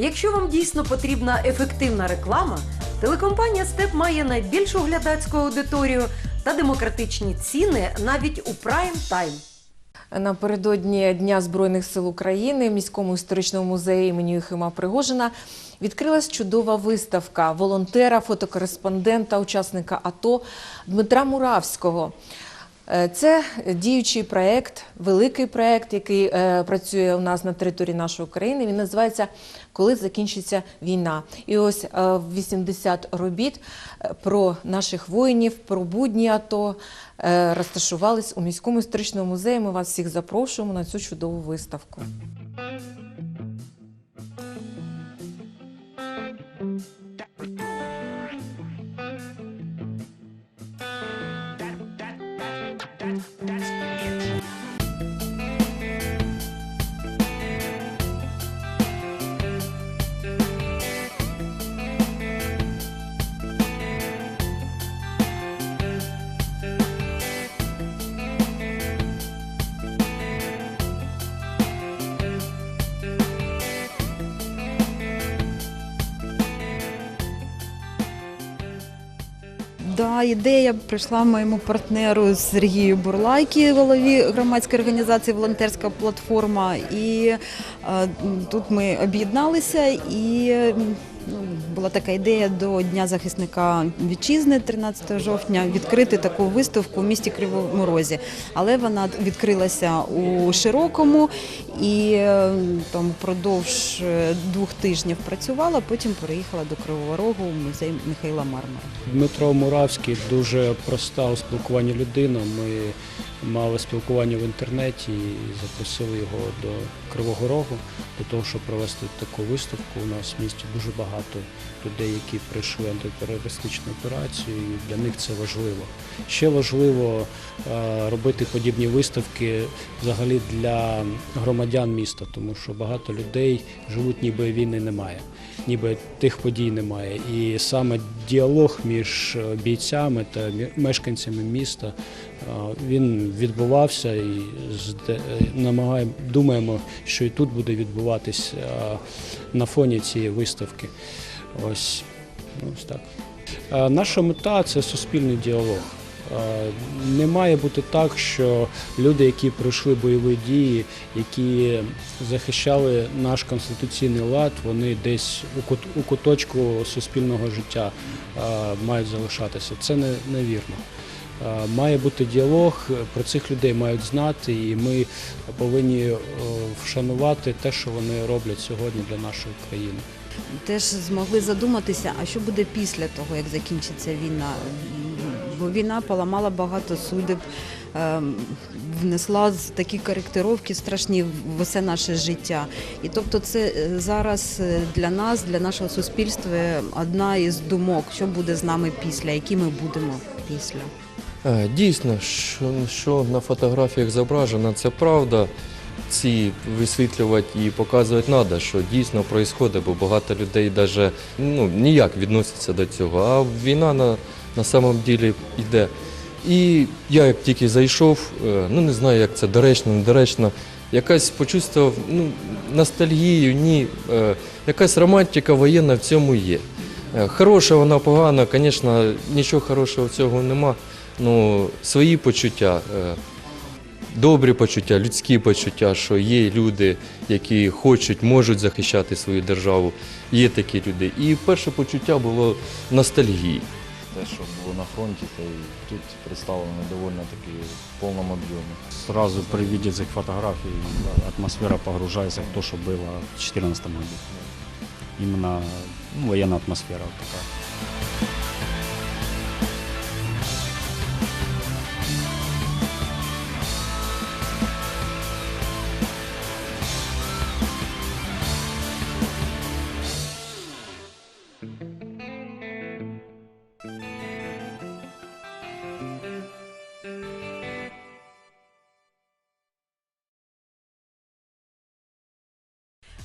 Якщо вам дійсно потрібна ефективна реклама, телекомпанія Степ має найбільшу глядацьку аудиторію та демократичні ціни навіть у прайм тайм. Напередодні Дня Збройних сил України в міському історичному музеї імені Юхима Пригожина відкрилась чудова виставка волонтера, фотокореспондента, учасника АТО Дмитра Муравського. Е, Це діючий проєкт, великий проєкт, який е, працює у нас на території нашої країни. Він називається Коли закінчиться війна. І ось е, 80 робіт е, про наших воїнів, про будні АТО розташувались у міському історичному музеї. Ми вас всіх запрошуємо на цю чудову виставку. Да, ідея прийшла моєму партнеру Сергію Бурлайкі, голові громадської організації Волонтерська платформа. І е, тут ми об'єдналися і була така ідея до Дня захисника вітчизни 13 жовтня відкрити таку виставку в місті Кривому Розі. Але вона відкрилася у широкому і е, там впродовж е, двох тижнів працювала, потім переїхала до Кривого Рогу в музей Михайла Мармара. Дмитро Муравський дуже проста у спілкуванні людина. Ми мали спілкування в інтернеті і запросили його до Кривого Рогу для того, щоб провести таку виставку. У нас в місті дуже багато людей, які пройшли антитерористичну операцію, і для них це важливо. Ще важливо е, робити подібні виставки взагалі для громадян міста, тому що багато людей живуть, ніби війни немає, ніби тих подій немає. І саме діалог між е, бійцями та мешканцями міста він відбувався і намагаємо, думаємо, що і тут буде відбуватись на фоні цієї виставки. Ось, ось так. Наша мета це суспільний діалог. Не має бути так, що люди, які пройшли бойові дії, які захищали наш конституційний лад, вони десь у кут- у куточку суспільного життя мають залишатися. Це не, невірно. Е, Має бути діалог, про цих людей мають знати, і ми повинні е, вшанувати те, що вони роблять сьогодні для нашої країни. теж змогли задуматися, а що буде після того, як закінчиться війна. Бо війна поламала багато судеб, ем, внесла такі коректировки страшні в усе наше життя. І тобто, це е, зараз е, для нас, для нашого суспільства, одна із думок, що буде з нами після, які ми будемо після. Е, Дійсно, що, на фотографіях зображено, це правда. Ці висвітлювати і показувати треба, що дійсно відбувається, бо багато людей навіть ну, ніяк відносяться до цього. А війна на, на самом ділі йде. І я як тільки зайшов, е, ну не знаю, як це доречно, недоречно, якась почувствував ну, ностальгію, ні, е, якась романтика воєнна в цьому є. Хороша вона погана, звісно, нічого хорошого в цього нема. Ну, свої почуття, е, добрі почуття, людські почуття, що є люди, які хочуть, можуть захищати свою державу. Є такі люди. І перше почуття було ностальгії. те, що було на фронті, та й тут представлено доволі таки в повному об'ємі. Сразу при виде цих фотографій атмосфера погружається в те, що було в 2014 году. Іменно ну, воєнна атмосфера така.